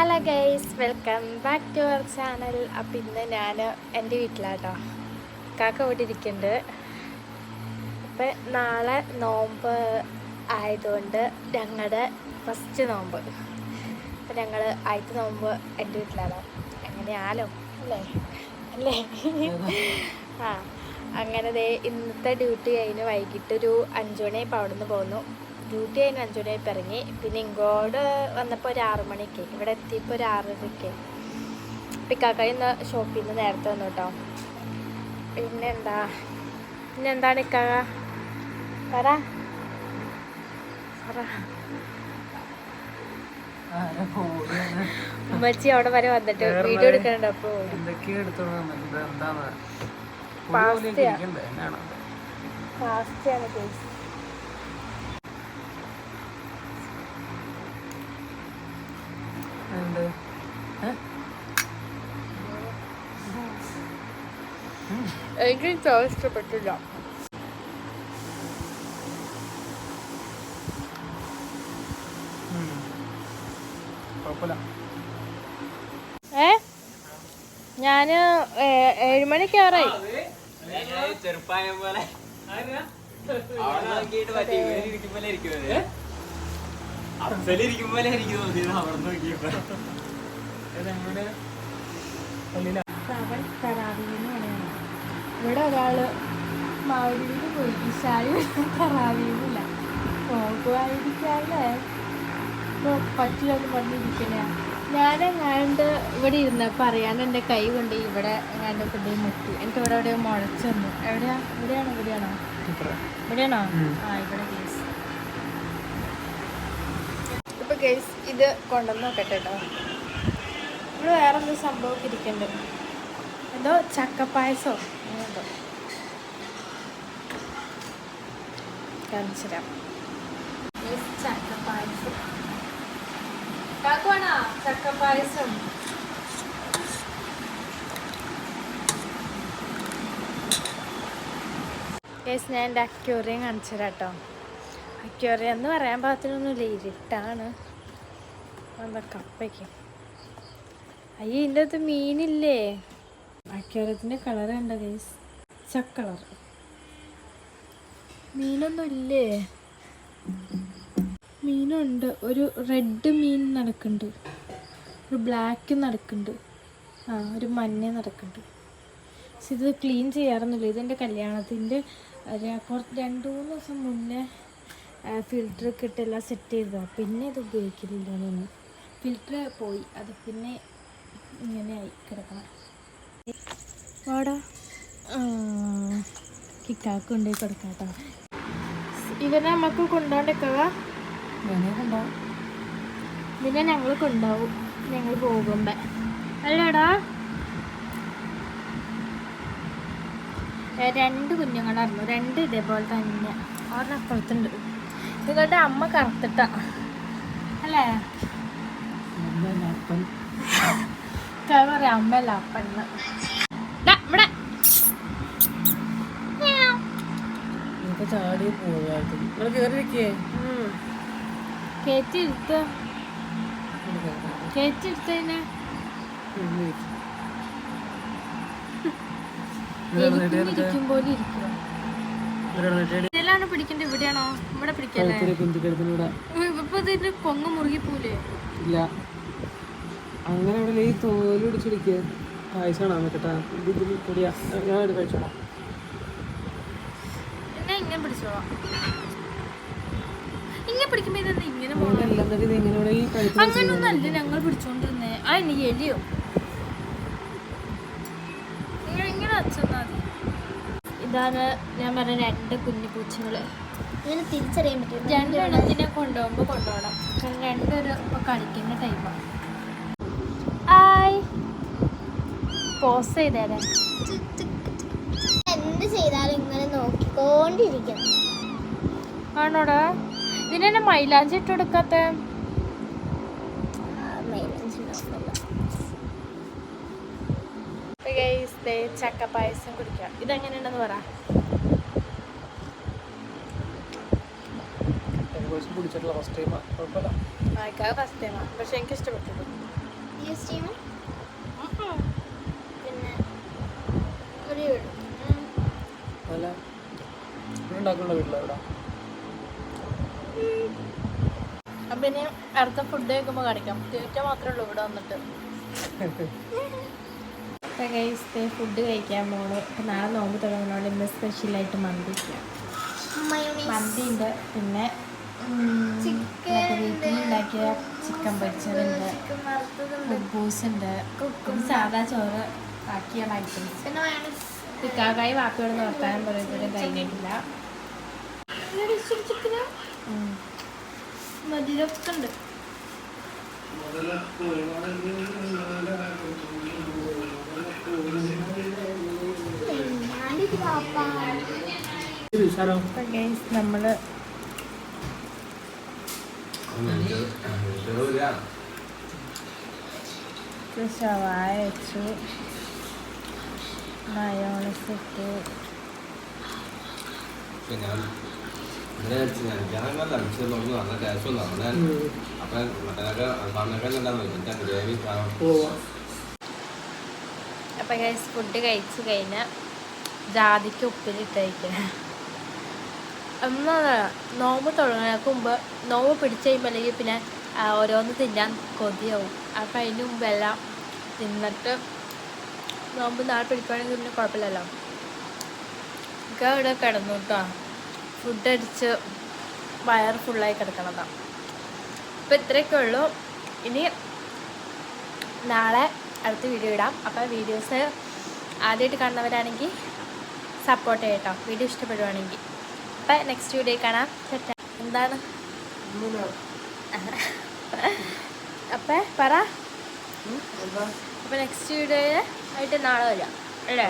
Hello guys welcome back to our channel അപ്പം ഇന്ന് ഞാൻ എന്റെ വീട്ടിലാട്ടോ. കാക്ക ഇവിടെ അപ്പം നാളെ നോമ്പ് ആയതുകൊണ്ട് ഞങ്ങളുടെ ഫസ്റ്റ് നോമ്പ്. അപ്പം ഞങ്ങൾ ആദ്യത്തെ നോമ്പ് എന്റെ വീട്ടിലാണ്. അങ്ങനെയാലോ അല്ലേ? അല്ലേ? ആ അങ്ങനെ ദേ ഇന്നത്തെ ഡ്യൂട്ടി കഴിഞ്ഞ് വൈകിട്ടൊരു അഞ്ചു മണിയായപ്പോൾ അവിടെ നിന്ന് പോന്നു. ഡ്യൂട്ടി കഴിഞ്ഞ് അഞ്ചു മണിയായപ്പോൾ ഇറങ്ങി പിന്നെ ഇങ്ങോട്ട് വന്നപ്പോൾ ഒരു ആറു മണിക്ക്. ഇവിടെ എത്തിയപ്പോൾ ഒരു ആറരയ്ക്ക് പിക്കാക്കായി ഇന്ന് ഷോപ്പിൽ നിന്ന് നേരത്തെ വന്നു കേട്ടോ. പിന്നെന്താ പിന്നെന്താണ് ഇക്കാക പറ. പറ? ഉമ്മച്ചി അവിടെ വരെ വന്നിട്ട് വീഡിയോ എടുക്കണുണ്ട്? അപ്പോൾ എന്തൊക്കെയോ എടുത്തോണ്ട് ഏ? എനിക്ക് ചോറ് ഇഷ്ടപ്പെട്ടില്ല. ഏ? ഞാൻ ഏഴുമണിക്ക് ആറായി ചെറുപ്പായം പോലെ. അവിടെ പറയണം ഇവിടെ ഒരാൾ മാവൂരിൽ പോയി ഇഷായി തറാവീന്നില്ല നോക്കുവായിരിക്കാല്ലേ ഇപ്പോൾ പറ്റില്ലെന്ന് പറഞ്ഞിരിക്കണ ഞാനെങ്ങാണ്ട് ഇവിടെ ഇരുന്ന പറയാൻ എന്റെ കൈ കൊണ്ട് ഇവിടെ എങ്ങാണ്ട് കൊണ്ടേ മുട്ടി എനിക്ക് ഇവിടെ എവിടെയോ മുളച്ചെന്നു എവിടെയാ ഇവിടെയാണോ ഇവിടെയാണോ. ഇവിടെയാണോ ആ ഇവിടെ കേസ് ഇത് കൊണ്ടുവന്ന് നോക്കട്ടെ കേട്ടോ നമ്മൾ വേറെ എന്തോ സംഭവം ഇരിക്കണ്ട്. എന്തോ ചക്കപ്പായസോ? അങ്ങനെന്തോ എന്തോ. കാണിച്ചു തരാം Yes, ചക്കപ്പായസം. ചക്കപ്പായസം. ഞാൻ എന്റെ അക്യൂറിയം കാണിച്ചു തരാം കേട്ടോ അക്യൂറിയം എന്ന് പറയാൻ പാകത്തിനൊന്നുമില്ല ഇരുട്ടാണ്. എന്താ കപ്പയ്ക്ക്. അയ്യ ഇതിന്റെ അകത്ത് മീനില്ലേ? അക്യൂറിയത്തിന്റെ കളർ കണ്ട ഗൈസ് ചക്കളർ മീനൊന്നും ഇല്ലേ മീനുണ്ട്. ഒരു റെഡ് മീൻ നടക്കുന്നുണ്ട്. ഒരു ബ്ലാക്ക് നടക്കുന്നുണ്ട്. ആ ഒരു മഞ്ഞ നടക്കുന്നുണ്ട്. പക്ഷെ ഇത് ക്ലീൻ ചെയ്യാറൊന്നുമില്ല. ഇതെന്റെ കല്യാണത്തിന്റെ കുറച്ച് രണ്ട് മൂന്ന് ദിവസം മുന്നേ ഫിൽറ്ററൊക്കെ ഇട്ടെല്ലാം സെറ്റ് ചെയ്തതാണ് പിന്നെ ഇത് ഉപയോഗിക്കുന്നില്ല നിന്ന് ഫിൽറ്റർ പോയി. അത് പിന്നെ ഇങ്ങനെയായി കിടക്കണം. വാടാ. കിക്കാക്ക് കൊണ്ടുപോയി കൊടുക്കാം കേട്ടോ ഇവനെ നമുക്ക് കൊണ്ടുപോകണ്ടേക്കാ പിന്നെ? ഇതിനെ ഞങ്ങൾ കൊണ്ടാവും. ഞങ്ങൾ പോകുമ്പോ. അല്ലടാ? രണ്ട് കുഞ്ഞുങ്ങളായിരുന്നു. രണ്ട് ഇതേപോലെ തന്നെ. ഒരെണ്ണം അപ്പുറത്തുണ്ട്. നിങ്ങളുടെ അമ്മ കറുത്തിട്ട. അല്ലേ? എന്താ അപ്പം? ഞാൻ പറയാം അമ്മയല്ല അപ്പന്ന് ഇവിടെ. ചാടി ഇതിലാണ് പിടിക്കണ്ട ഇവിടെയാണോ? ഇവിടെ പിടിക്കല്ലേ? കുന്തിക്കെടുത്തിനൂടെ ഇപ്പൊ ഇതിന്റെ കൊങ്ങ് മുറുകി പോലെ ഇല്ല. അങ്ങനെ ഇവിടെ ഈ തോൽ പിടിച്ചിടിക്കുക പായസമാണോ കേട്ടാ ഇത് ഇതിൽ പൊടിയാ. ഞാൻ എടുത്ത് കഴിച്ചോളാം. ഞങ്ങൾ പിടിച്ചോണ്ടിരുന്നേ. ആ ഇനി എലിയോ? ഇങ്ങനെ ഇതാണ് ഞാൻ പറഞ്ഞ രണ്ട് കുഞ്ഞു പൂച്ചകൾ. ഇതിന് തിരിച്ചറിയാൻ പറ്റും രണ്ടെണ്ണത്തിനെ കൊണ്ടുപോകുമ്പോ കൊണ്ടുപോകണം. കാരണം രണ്ടൊരു ഇപ്പൊ കളിക്കുന്ന ടൈമാണ് പോസ് ചെയ്തേരാ. എന്ത് ചെയ്താലും ഇങ്ങനെ നോക്കിക്കൊണ്ടിരിക്കണം ആണോടാ? ഇതിനെ മൈലാഞ്ചി ഇട്ട് കൊടുക്കാത്ത? ചക്ക പായസം കുടിക്കാം. ഇതെങ്ങനെയുണ്ടെന്ന് പറ. കുടിച്ചിട്ടുള്ള ഫസ്റ്റ് ടൈം കുഴപ്പമില്ല. ആയിക്കാതെ ഫസ്റ്റ് ടൈമാണ് പക്ഷെ എനിക്ക് ഇഷ്ടപ്പെട്ടു അല്ല അടുത്ത ഫുഡ് കഴിക്കുമ്പോ കാണിക്കാം. തീറ്റ മാത്രമേ ഉള്ളൂ ഇവിടെ വന്നിട്ട്. ഫുഡ് കഴിക്കാൻ പോണു. നാളെ നോമ്പ് തുടങ്ങുന്നതുകൊണ്ട് ഇന്ന് സ്പെഷ്യലായിട്ട് മന്തി മന്തി ഉണ്ട്. പിന്നെ ചിക്കൻ പൊരിച്ചതുണ്ട്. കുബൂസ് ഉണ്ട് സാധാ ചോറ്. ബാക്കിയുള്ള ഐറ്റംസ് പിന്നെ മയോണീസ് പിക്കാക്കായി വാപ്പിയോട് വർത്താനം പറയുന്നതും കഴിഞ്ഞിട്ടില്ല. മധുരമൊക്കെ ഉണ്ട് നമ്മൾ ഷവായ വെച്ചു. മയോണസ് ഇട്ടു. കഴിച്ചു അപ്പം ഫുഡ് കഴിച്ചു കഴിഞ്ഞാൽ ജാതിക്ക് ഉപ്പിലിട്ട് കഴിക്കണം എന്നാ നോമ്പ് തുടങ്ങുന്നതിന് മുമ്പ് നോമ്പ് പിടിച്ച് കഴിയുമ്പോൾ അല്ലെങ്കിൽ പിന്നെ ഓരോന്ന് തിന്നാൻ കൊതിയാവും. അപ്പം അതിന് മുമ്പെല്ലാം തിന്നിട്ട് നോമ്പ് നാളെ പിടിക്കുകയാണെങ്കിൽ പിന്നെ കുഴപ്പമില്ലല്ലോ. എനിക്ക് ഇവിടെ കിടന്നു കേട്ടോ ഫുഡ് അടിച്ച് വയർ ഫുള്ളായി കിടക്കണതാണ് അപ്പം ഇത്രയൊക്കെ ഉള്ളൂ. ഇനി നാളെ അടുത്ത വീഡിയോ ഇടാം. അപ്പോൾ വീഡിയോസ് ആദ്യമായിട്ട് കാണുന്നവരാണെങ്കിൽ സപ്പോർട്ട് ചെയ്യട്ടോ വീഡിയോ ഇഷ്ടപ്പെടുവാണെങ്കിൽ. അപ്പം നെക്സ്റ്റ് വീഡിയോ കാണാം. സെറ്റ് എന്താണ്? അപ്പം പറ. അപ്പം നെക്സ്റ്റ് വീഡിയോ ആയിട്ട് നാളെ വരാം. അല്ലേ?